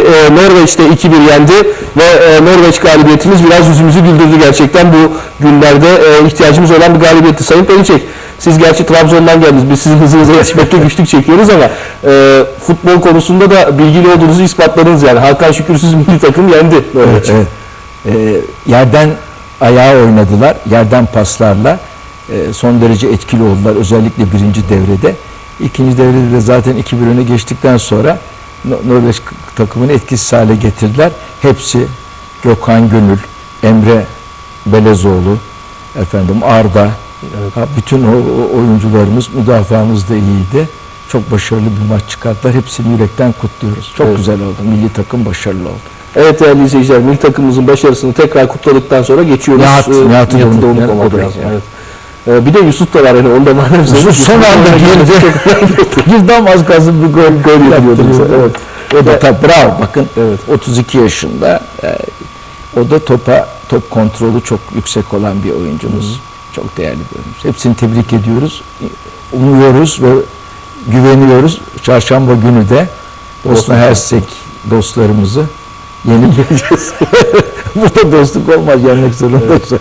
e, Norveç'te 2-1 yendi ve e, Norveç galibiyetimiz biraz yüzümüzü güldürdü gerçekten bu günlerde e, ihtiyacımız olan bir galibiyetti. Sayın Perinçek, siz gerçi Trabzon'dan geldiniz. Biz sizin hızınıza yetişmekte güçlük çekiyoruz ama e, futbol konusunda da bilgili olduğunuzu ispatladınız yani. Hakan Şükürsüz milli takım yendi Norveç. Evet. Ee, yerden ayağa oynadılar. Yerden paslarla e, son derece etkili oldular. Özellikle birinci devrede. İkinci devrede de zaten 2-1 öne geçtikten sonra No- Norveç takımını etkisiz hale getirdiler. Hepsi Gökhan Gönül, Emre Belezoğlu, efendim Arda, ha, bütün o, o oyuncularımız, müdafaamız da iyiydi. Çok başarılı bir maç çıkarttılar. Hepsini yürekten kutluyoruz. Çok Evet. güzel oldu. Milli takım başarılı oldu. Evet değerli izleyiciler, milli takımımızın başarısını tekrar kutladıktan sonra geçiyoruz. Nihat- Ee, Nihat'ı da unutmamak lazım. Evet. Ee, bir de Yusuf da var yani onu da maalesef söyleyeyim. Son anda girdi. Girdi ama az kalsın bir gol, gol yapıyordu Evet. O da tabii bravo bakın. Evet. 32 yaşında e, o da topa top kontrolü çok yüksek olan bir oyuncumuz. Çok değerli bir oyuncumuz. Hepsini tebrik ediyoruz. Umuyoruz ve güveniyoruz. Çarşamba günü de Bosna Hersek dostlarımızı yenileceğiz. Burada dostluk olmaz yenmek zorundayız.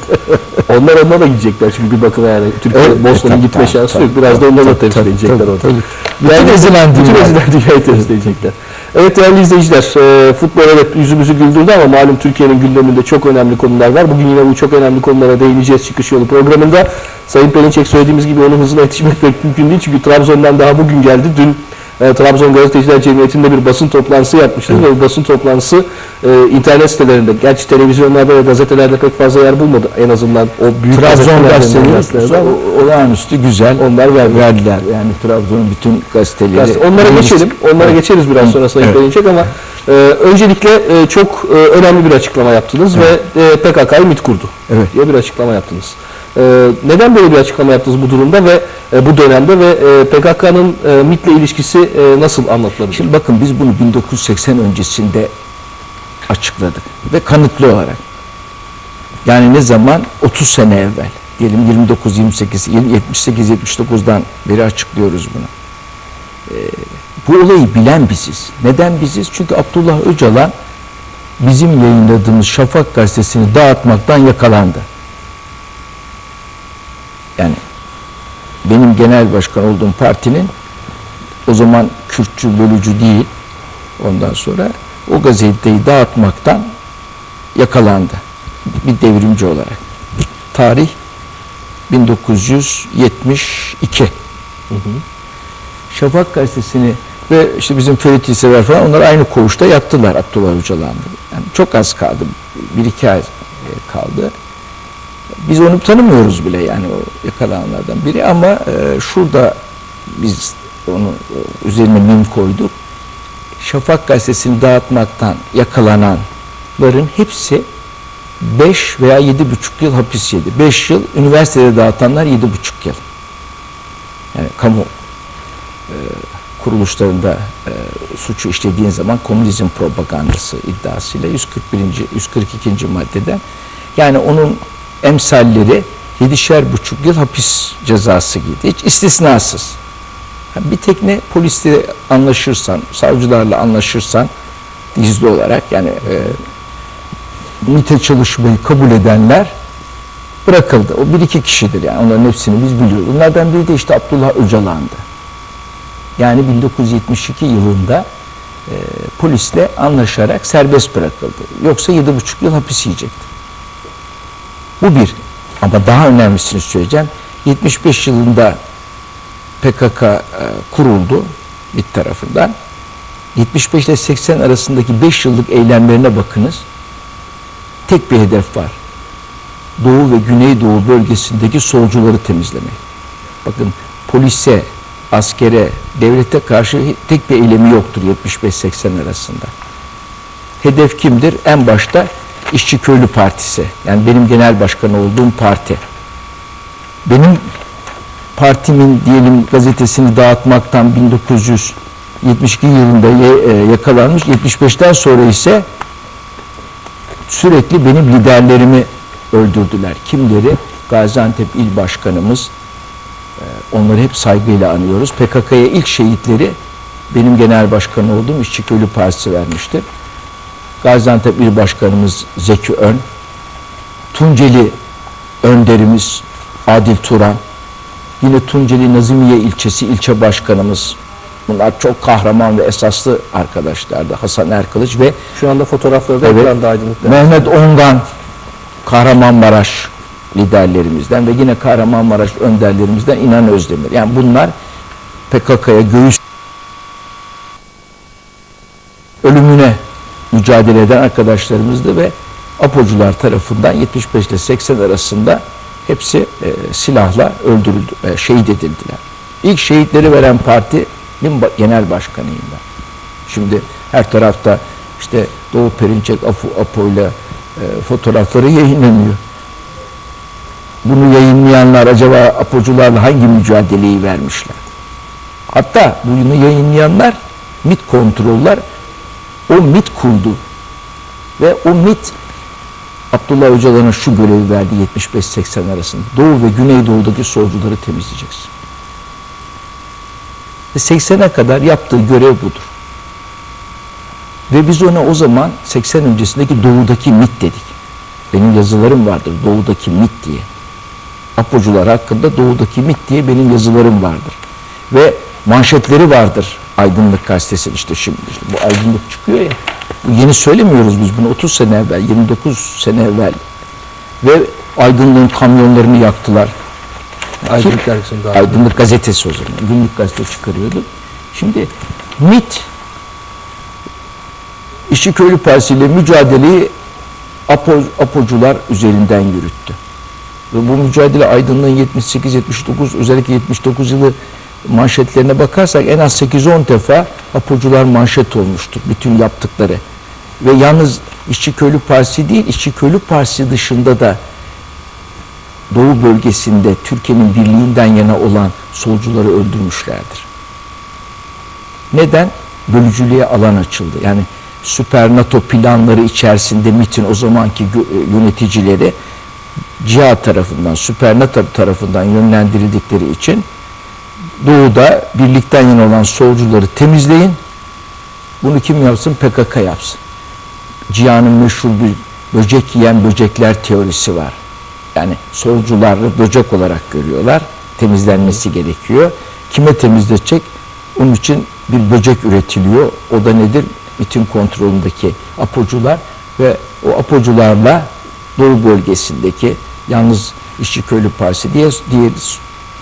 Onlar onunla da gidecekler çünkü bir bakıma yani Türkiye Evet, Bosna'nın tabii, gitme şansı yok. Biraz da onları da temsil edecekler orada. tabii. Ezilen Bütün ezilen dünyayı temsil edecekler. Evet değerli izleyiciler, e, futbol evet yüzümüzü güldürdü ama malum Türkiye'nin gündeminde çok önemli konular var. Bugün yine bu çok önemli konulara değineceğiz çıkış yolu programında. Sayın Perinçek söylediğimiz gibi onun hızına yetişmek pek mümkün değil. Çünkü Trabzon'dan daha bugün geldi. Dün e, Trabzon Gazeteciler Cemiyeti'nde bir basın toplantısı yapmıştı ve bu basın toplantısı e, internet sitelerinde, gerçi televizyonlarda ve gazetelerde pek fazla yer bulmadı. En azından o büyük Trabzon gazeteleri olağanüstü güzel. Onlar verdi. verdiler. Yani Trabzon'un bütün gazeteleri. Gazete- Onlara geçelim. Onlara geçeriz biraz sonra Sayın Evet. Perinçek ama e, öncelikle e, çok e, önemli bir açıklama yaptınız ve e, PKK'yı MİT kurdu Evet. diye bir açıklama yaptınız. E, neden böyle bir açıklama yaptınız bu durumda ve e, bu dönemde ve e, PKK'nın e, MİT'le ilişkisi nasıl anlatılabilir? Şimdi bakın biz bunu 1980 öncesinde açıkladık ve kanıtlı olarak. Yani ne zaman? 30 sene evvel. Diyelim 29 28 78 79'dan beri açıklıyoruz bunu. Ee, bu olayı bilen biziz. Neden biziz? Çünkü Abdullah Öcalan bizim yayınladığımız Şafak gazetesini dağıtmaktan yakalandı. Yani benim genel başkan olduğum partinin o zaman Kürtçü bölücü değil ondan sonra o gazeteyi dağıtmaktan yakalandı. Bir devrimci olarak. Tarih 1972. Şafak gazetesini ve işte bizim Ferit İlsever falan onlar aynı koğuşta yattılar Abdullah Öcalan'da. Yani çok az kaldı. Bir iki ay e, kaldı. Biz onu tanımıyoruz bile yani o yakalananlardan biri ama e, şurada biz onu e, üzerine mim koyduk. Şafak gazetesini dağıtmaktan yakalananların hepsi 5 veya 7,5 yıl hapis yedi. 5 yıl üniversitede dağıtanlar 7,5 yıl. Yani kamu e, kuruluşlarında e, suçu işlediğin zaman komünizm propagandası iddiasıyla 141. 142. maddeden yani onun emsalleri 7'şer buçuk yıl hapis cezası giydi. Hiç istisnasız. Bir tek ne polisle anlaşırsan, savcılarla anlaşırsan gizli olarak yani e, MİT'e çalışmayı kabul edenler bırakıldı. O bir iki kişidir yani onların hepsini biz biliyoruz. Bunlardan biri de işte Abdullah Öcalan'dı. Yani 1972 yılında e, polisle anlaşarak serbest bırakıldı. Yoksa yedi buçuk yıl hapis yiyecekti. Bu bir. Ama daha önemlisini söyleyeceğim. 75 yılında PKK e, kuruldu bir tarafından. 75 ile 80 arasındaki 5 yıllık eylemlerine bakınız. Tek bir hedef var. Doğu ve Güneydoğu bölgesindeki solcuları temizlemek. Bakın polise, askere, devlete karşı tek bir eylemi yoktur 75-80 arasında. Hedef kimdir? En başta İşçi Köylü Partisi. Yani benim genel başkan olduğum parti. Benim partimin diyelim gazetesini dağıtmaktan 1972 yılında e, yakalanmış. 75'ten sonra ise sürekli benim liderlerimi öldürdüler. Kimleri? Gaziantep İl Başkanımız. e, Onları hep saygıyla anıyoruz. PKK'ya ilk şehitleri benim genel başkan olduğum İşçi Köylü Partisi vermiştir. Gaziantep İl Başkanımız Zeki Ön, Tunceli önderimiz Adil Turan, yine Tunceli Nazimiye ilçesi ilçe başkanımız, bunlar çok kahraman ve esaslı arkadaşlardı. Hasan Erkılıç ve Şu anda fotoğrafları da Evet. ekranda aydınlıkta. Mehmet Ongan Kahramanmaraş liderlerimizden ve yine Kahramanmaraş önderlerimizden İnan Özdemir. Yani bunlar PKK'ya göğüs mücadele eden arkadaşlarımızdı ve Apocular tarafından 75 ile 80 arasında hepsi e, silahla öldürüldü, e, şehit edildiler. İlk şehitleri veren partinin genel başkanıyım ben. Şimdi her tarafta işte Doğu Perinçek Apo, Apo'yla e, fotoğrafları yayınlanıyor. Bunu yayınlayanlar acaba Apocularla hangi mücadeleyi vermişler? Hatta bunu yayınlayanlar MIT kontroller o MIT kurdu. Ve o MIT Abdullah Öcalan'a şu görevi verdi 75-80 arasında. Doğu ve Güneydoğu'daki solcuları temizleyeceksin. Ve 80'e kadar yaptığı görev budur. Ve biz ona o zaman 80 öncesindeki doğudaki MIT dedik. Benim yazılarım vardır doğudaki MIT diye. Apocular hakkında doğudaki MIT diye benim yazılarım vardır. Ve manşetleri vardır Aydınlık Gazetesi işte şimdi. işte bu Aydınlık çıkıyor ya. Bu yeni söylemiyoruz biz bunu 30 sene evvel, 29 sene evvel. Ve Aydınlığın kamyonlarını yaktılar. Aydınlık daha. Aydınlık gazetesi o zaman. Günlük gazete çıkarıyordu. Şimdi MIT İşçi Köylü Partisi ile mücadeleyi Apo, Apocular üzerinden yürüttü. Ve bu mücadele Aydınlığın 78-79 özellikle 79 yılı manşetlerine bakarsak en az 8-10 defa Apocular manşet olmuştur. Bütün yaptıkları. Ve yalnız İşçi Köylü Partisi değil, İşçi Köylü Partisi dışında da Doğu bölgesinde Türkiye'nin birliğinden yana olan solcuları öldürmüşlerdir. Neden? Bölücülüğe alan açıldı. Yani süper NATO planları içerisinde MIT'in o zamanki gö- yöneticileri CİHA tarafından, süper NATO tarafından yönlendirildikleri için Doğu'da birlikten yana olan solcuları temizleyin. Bunu kim yapsın? PKK yapsın. Cihan'ın meşhur bir böcek yiyen böcekler teorisi var. Yani solcuları böcek olarak görüyorlar. Temizlenmesi gerekiyor. Kime temizletecek? Onun için bir böcek üretiliyor. O da nedir? Bütün kontrolündeki apocular ve o apocularla Doğu bölgesindeki yalnız İşçi Köylü Partisi diye diğer,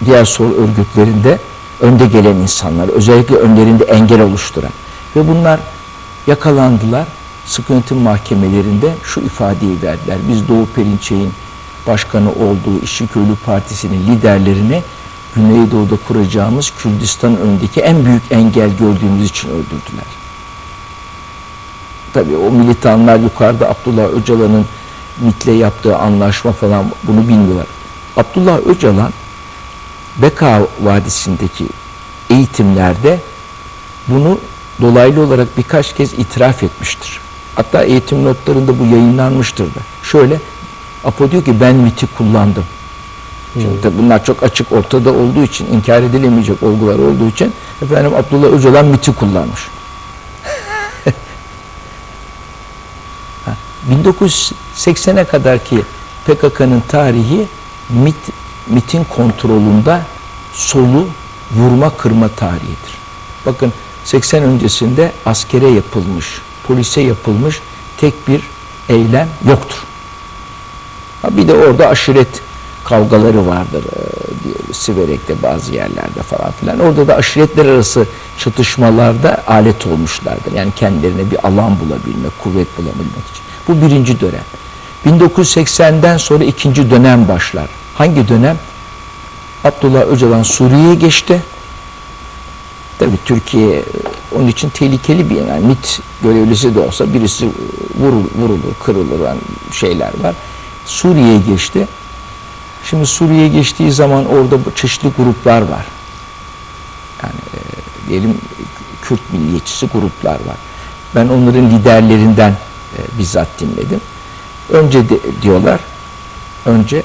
diğer sol örgütlerinde önde gelen insanlar, özellikle önlerinde engel oluşturan ve bunlar yakalandılar. Sıkı yönetim mahkemelerinde şu ifadeyi verdiler. Biz Doğu Perinçek'in başkanı olduğu İşçi Köylü Partisi'nin liderlerini Güneydoğu'da kuracağımız Kürdistan önündeki en büyük engel gördüğümüz için öldürdüler. Tabii o militanlar yukarıda Abdullah Öcalan'ın MİT'le yaptığı anlaşma falan bunu bilmiyorlar. Abdullah Öcalan Beka Vadisi'ndeki eğitimlerde bunu dolaylı olarak birkaç kez itiraf etmiştir. Hatta eğitim notlarında bu yayınlanmıştır da. Şöyle Apo diyor ki ben MIT'i kullandım. Şimdi tabii bunlar çok açık ortada olduğu için, inkar edilemeyecek olgular olduğu için efendim Abdullah Öcalan MIT'i kullanmış. Ha, 1980'e kadar ki PKK'nın tarihi MIT, MIT'in kontrolünde solu vurma kırma tarihidir. Bakın 80 öncesinde askere yapılmış, polise yapılmış tek bir eylem yoktur. Ha bir de orada aşiret kavgaları vardır. e, Siverek'te bazı yerlerde falan filan. Orada da aşiretler arası çatışmalarda alet olmuşlardır. Yani kendilerine bir alan bulabilmek, kuvvet bulabilmek için. Bu birinci dönem. 1980'den sonra ikinci dönem başlar. Hangi dönem? Abdullah Öcalan Suriye'ye geçti. Tabii Türkiye e, onun için tehlikeli bir yani MİT görevlisi de olsa birisi vurul, vurulur, kırılır yani şeyler var. Suriye'ye geçti. Şimdi Suriye'ye geçtiği zaman orada çeşitli gruplar var. Yani e, diyelim Kürt milliyetçisi gruplar var. Ben onların liderlerinden e, bizzat dinledim. Önce de, diyorlar, önce